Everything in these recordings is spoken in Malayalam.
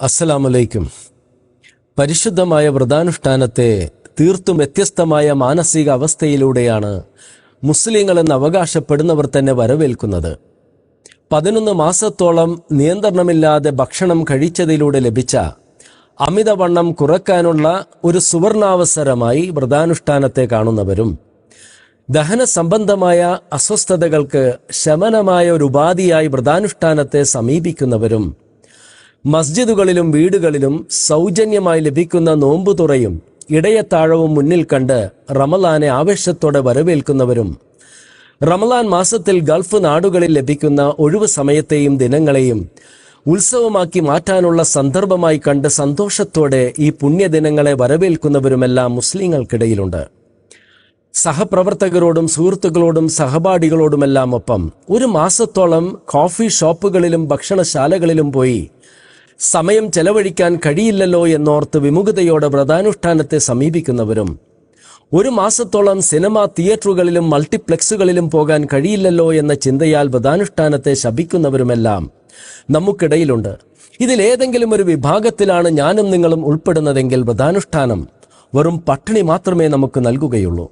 അസ്സലാമലൈക്കും. പരിശുദ്ധമായ വ്രതാനുഷ്ഠാനത്തെ തീർത്തും വ്യത്യസ്തമായ മാനസിക അവസ്ഥയിലൂടെയാണ് മുസ്ലിങ്ങളെന്ന് അവകാശപ്പെടുന്നവർ തന്നെ വരവേൽക്കുന്നത്. പതിനൊന്ന് മാസത്തോളം നിയന്ത്രണമില്ലാതെ ഭക്ഷണം കഴിച്ചതിലൂടെ ലഭിച്ച അമിതവണ്ണം കുറക്കാനുള്ള ഒരു സുവർണാവസരമായി വ്രതാനുഷ്ഠാനത്തെ കാണുന്നവരും ദഹന സംബന്ധമായ അസ്വസ്ഥതകൾക്ക് ശമനമായ ഒരു ഉപാധിയായി വ്രതാനുഷ്ഠാനത്തെ സമീപിക്കുന്നവരും മസ്ജിദുകളിലും വീടുകളിലും സൗജന്യമായി ലഭിക്കുന്ന നോമ്പുതുറയും ഇടയത്താഴവും മുന്നിൽ കണ്ട് റമലാനെ ആവേശത്തോടെ വരവേൽക്കുന്നവരും. റമലാൻ മാസത്തിൽ ഗൾഫ് നാടുകളിൽ ലഭിക്കുന്ന ഒഴിവു സമയത്തെയും ദിനങ്ങളെയും ഉത്സവമാക്കി മാറ്റാനുള്ള സന്ദർഭമായി കണ്ട് സന്തോഷത്തോടെ ഈ പുണ്യദിനങ്ങളെ വരവേൽക്കുന്നവരുമെല്ലാം മുസ്ലിങ്ങൾക്കിടയിലുണ്ട്. സഹപ്രവർത്തകരോടും സുഹൃത്തുക്കളോടും സഹപാഠികളോടുമെല്ലാം ഒപ്പം ഒരു മാസത്തോളം കോഫി ഷോപ്പുകളിലും ഭക്ഷണശാലകളിലും പോയി സമയം ചെലവഴിക്കാൻ കഴിയില്ലല്ലോ എന്നോർത്ത് വിമുഖതയോടെ വ്രതാനുഷ്ഠാനത്തെ സമീപിക്കുന്നവരും ഒരു മാസത്തോളം സിനിമ തിയേറ്ററുകളിലും മൾട്ടിപ്ലക്സുകളിലും പോകാൻ കഴിയില്ലല്ലോ എന്ന ചിന്തയാൽ വ്രതാനുഷ്ഠാനത്തെ ശപിക്കുന്നവരുമെല്ലാം നമുക്കിടയിലുണ്ട്. ഇതിലേതെങ്കിലും ഒരു വിഭാഗത്തിലാണ് ഞാനും നിങ്ങളും ഉൾപ്പെടുന്നതെങ്കിൽ വ്രതാനുഷ്ഠാനം വെറും പട്ടിണി മാത്രമേ നമുക്ക് നൽകുകയുള്ളൂ.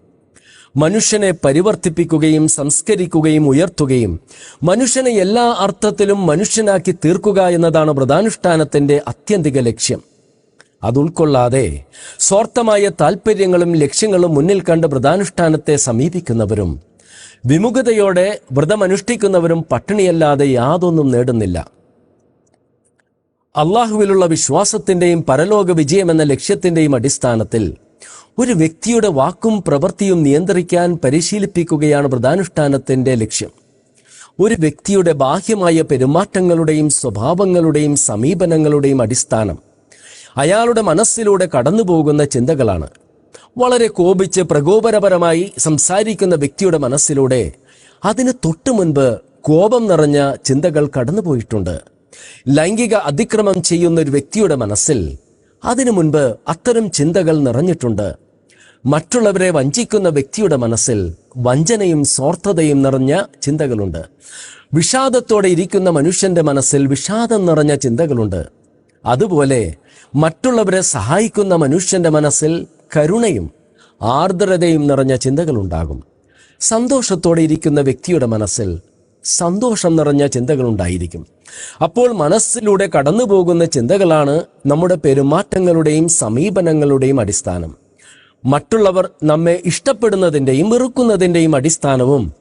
മനുഷ്യനെ പരിവർത്തിപ്പിക്കുകയും സംസ്കരിക്കുകയും ഉയർത്തുകയും. മനുഷ്യനെ എല്ലാ അർത്ഥത്തിലും മനുഷ്യനാക്കി തീർക്കുക എന്നതാണ് വ്രതാനുഷ്ഠാനത്തിന്റെ അത്യന്തിക ലക്ഷ്യം. അത് ഉൾക്കൊള്ളാതെ സ്വാർത്ഥമായ താൽപ്പര്യങ്ങളും ലക്ഷ്യങ്ങളും മുന്നിൽ കണ്ട് വ്രതാനുഷ്ഠാനത്തെ സമീപിക്കുന്നവരും വിമുഖതയോടെ വ്രതമനുഷ്ഠിക്കുന്നവരും പട്ടിണിയല്ലാതെ യാതൊന്നും നേടുന്നില്ല. അള്ളാഹുവിലുള്ള വിശ്വാസത്തിന്റെയും പരലോക വിജയമെന്ന ലക്ഷ്യത്തിന്റെയും അടിസ്ഥാനത്തിൽ ഒരു വ്യക്തിയുടെ വാക്കും പ്രവൃത്തിയും നിയന്ത്രിക്കാൻ പരിശീലിപ്പിക്കുകയാണ് വ്രതാനുഷ്ഠാനത്തിന്റെ ലക്ഷ്യം. ഒരു വ്യക്തിയുടെ ബാഹ്യമായ പെരുമാറ്റങ്ങളുടെയും സ്വഭാവങ്ങളുടെയും സമീപനങ്ങളുടെയും അടിസ്ഥാനം അയാളുടെ മനസ്സിലൂടെ കടന്നുപോകുന്ന ചിന്തകളാണ്. വളരെ കോപിച്ച് പ്രകോപനപരമായി സംസാരിക്കുന്ന വ്യക്തിയുടെ മനസ്സിലൂടെ അതിന് തൊട്ടു മുൻപ് കോപം നിറഞ്ഞ ചിന്തകൾ കടന്നുപോയിട്ടുണ്ട്. ലൈംഗിക അതിക്രമം ചെയ്യുന്ന ഒരു വ്യക്തിയുടെ മനസ്സിൽ അതിനു മുൻപ് അത്തരം ചിന്തകൾ നിറഞ്ഞിട്ടുണ്ട്. മറ്റുള്ളവരെ വഞ്ചിക്കുന്ന വ്യക്തിയുടെ മനസ്സിൽ വഞ്ചനയും സ്വാർത്ഥതയും നിറഞ്ഞ ചിന്തകളുണ്ട്. വിഷാദത്തോടെ ഇരിക്കുന്ന മനുഷ്യന്റെ മനസ്സിൽ വിഷാദം നിറഞ്ഞ ചിന്തകളുണ്ട്. അതുപോലെ മറ്റുള്ളവരെ സഹായിക്കുന്ന മനുഷ്യന്റെ മനസ്സിൽ കരുണയും ആർദ്രതയും നിറഞ്ഞ ചിന്തകളുണ്ടാകും. സന്തോഷത്തോടെ ഇരിക്കുന്ന വ്യക്തിയുടെ മനസ്സിൽ സന്തോഷം നിറഞ്ഞ ചിന്തകളുണ്ടായിരിക്കും. അപ്പോൾ മനസ്സിലൂടെ കടന്നു പോകുന്ന ചിന്തകളാണ് നമ്മുടെ പെരുമാറ്റങ്ങളുടെയും സമീപനങ്ങളുടെയും അടിസ്ഥാനം. മറ്റുള്ളവർ നമ്മെ ഇഷ്ടപ്പെടുന്നതിന്റെയും വെറുക്കുന്നതിന്റെയും അടിസ്ഥാനവും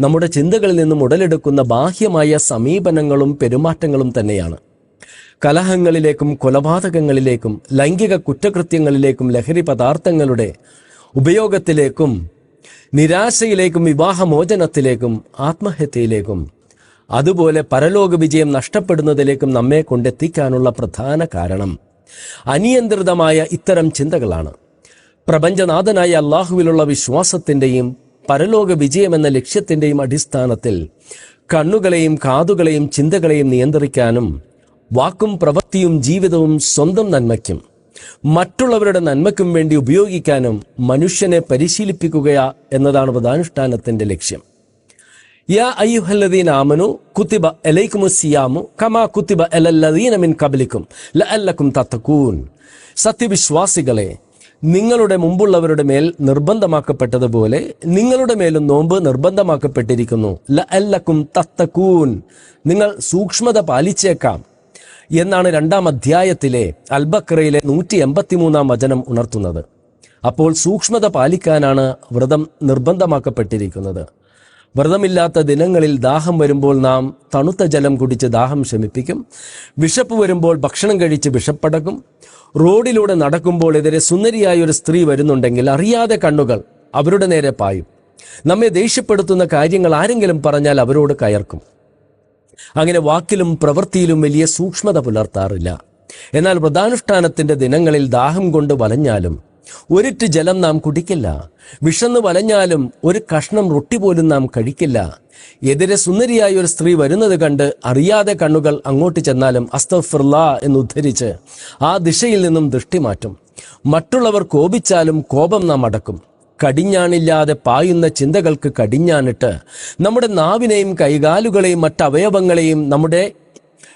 നമ്മുടെ ചിന്തകളിൽ നിന്നും ഉടലെടുക്കുന്ന ബാഹ്യമായ സമീപനങ്ങളും പെരുമാറ്റങ്ങളും തന്നെയാണ്. കലഹങ്ങളിലേക്കും കൊലപാതകങ്ങളിലേക്കും ലൈംഗിക കുറ്റകൃത്യങ്ങളിലേക്കും ലഹരി പദാർത്ഥങ്ങളുടെ ഉപയോഗത്തിലേക്കും നിരാശയിലേക്കും വിവാഹമോചനത്തിലേക്കും ആത്മഹത്യയിലേക്കും അതുപോലെ പരലോക വിജയം നഷ്ടപ്പെടുന്നതിലേക്കും നമ്മെ കൊണ്ടെത്തിക്കാനുള്ള പ്രധാന കാരണം അനിയന്ത്രിതമായ ഇത്തരം ചിന്തകളാണ്. പ്രപഞ്ചനാഥനായ അള്ളാഹുവിലുള്ള വിശ്വാസത്തിന്റെയും പരലോക വിജയമെന്ന ലക്ഷ്യത്തിന്റെയും അടിസ്ഥാനത്തിൽ കണ്ണുകളെയും കാതുകളെയും ചിന്തകളെയും നിയന്ത്രിക്കാനും വാക്കും പ്രവൃത്തിയും ജീവിതവും സ്വന്തം നന്മയ്ക്കും മറ്റുള്ളവരുടെ നന്മയ്ക്കും വേണ്ടി ഉപയോഗിക്കാനും മനുഷ്യനെ പരിശീലിപ്പിക്കുക എന്നതാണ് വ്രതാനുഷ്ഠാനത്തിന്റെ ലക്ഷ്യം. യാ അയ്യുഹല്ലദീൻ ആമനു കുത്തിബ എലൈക്കുമു സിയാമു കമാ കുത്തിബ എലല്ലദീന മിൻ കബലിക്കും ലഅല്ലക്കും തത്തക്കൂൻ സത്യവിശ്വാസികളെ നിങ്ങളുടെ മുമ്പുള്ളവരുടെ മേൽ നിർബന്ധമാക്കപ്പെട്ടതുപോലെ നിങ്ങളുടെ മേലും നോമ്പ് നിർബന്ധമാക്കപ്പെട്ടിരിക്കുന്നു. ലഅല്ലക്കും തത്തക്കൂൻ നിങ്ങൾ സൂക്ഷ്മത പാലിച്ചേക്കാം. എന്നാണ് രണ്ടാം അധ്യായത്തിലെ അൽബക്രയിലെ നൂറ്റി എൺപത്തിമൂന്നാം വചനം ഉണർത്തുന്നത്. അപ്പോൾ സൂക്ഷ്മത പാലിക്കാനാണ് വ്രതം നിർബന്ധമാക്കപ്പെട്ടിരിക്കുന്നത്. വ്രതമില്ലാത്ത ദിനങ്ങളിൽ ദാഹം വരുമ്പോൾ നാം തണുത്ത ജലം കുടിച്ച് ദാഹം ശമിപ്പിക്കും. വിശപ്പ് വരുമ്പോൾ ഭക്ഷണം കഴിച്ച് വിഷപ്പടക്കും റോഡിലൂടെ നടക്കുമ്പോൾ എതിരെ സുന്ദരിയായ ഒരു സ്ത്രീ വരുന്നുണ്ടെങ്കിൽ അറിയാതെ കണ്ണുകൾ അവരുടെ നേരെ പായും. നമ്മെ ദേഷ്യപ്പെടുത്തുന്ന കാര്യങ്ങൾ ആരെങ്കിലും പറഞ്ഞാൽ അവരോട് കയർക്കും. അങ്ങനെ വാക്കിലും പ്രവൃത്തിയിലും വലിയ സൂക്ഷ്മത പുലർത്താറില്ല. എന്നാൽ വ്രതാനുഷ്ഠാനത്തിന്റെ ദിനങ്ങളിൽ ദാഹം കൊണ്ട് വലഞ്ഞാലും ഒരിറ്റ് ജലം നാം കുടിക്കില്ല. വിഷന്ന് വലഞ്ഞാലും ഒരു കഷ്ണം റൊട്ടി പോലും നാം കഴിക്കില്ല. എതിരെ സുന്ദരിയായ ഒരു സ്ത്രീ വരുന്നത് കണ്ട് അറിയാതെ കണ്ണുകൾ അങ്ങോട്ട് ചെന്നാലും അസ്തഫിർല എന്ന് ഉദ്ധരിച്ച് ആ ദിശയിൽ നിന്നും ദൃഷ്ടി മാറ്റും. മറ്റുള്ളവർ കോപിച്ചാലും കോപം നാം അടക്കും. കടിഞ്ഞാണില്ലാതെ പായുന്ന ചിന്തകൾക്ക് കടിഞ്ഞാണിട്ട് നമ്മുടെ നാവിനെയും കൈകാലുകളെയും മറ്റവയവങ്ങളെയും നമ്മുടെ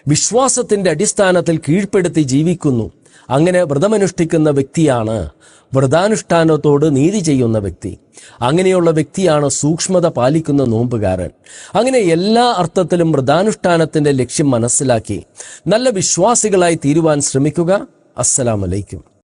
വിശ്വാസത്തിന്റെ അടിസ്ഥാനത്തിൽ കീഴ്പ്പെടുത്തി ജീവിക്കുന്നു. അങ്ങനെ വ്രതമനുഷ്ഠിക്കുന്ന വ്യക്തിയാണ് വ്രതാനുഷ്ഠാനത്തോട് നീതി ചെയ്യുന്ന വ്യക്തി. അങ്ങനെയുള്ള വ്യക്തിയാണ് സൂക്ഷ്മത പാലിക്കുന്ന നോമ്പുകാരൻ. അങ്ങനെ എല്ലാ അർത്ഥത്തിലും വ്രതാനുഷ്ഠാനത്തിന്റെ ലക്ഷ്യം മനസ്സിലാക്കി നല്ല വിശ്വാസികളായി തീരുവാൻ ശ്രമിക്കുക. അസ്സലാമലൈക്കും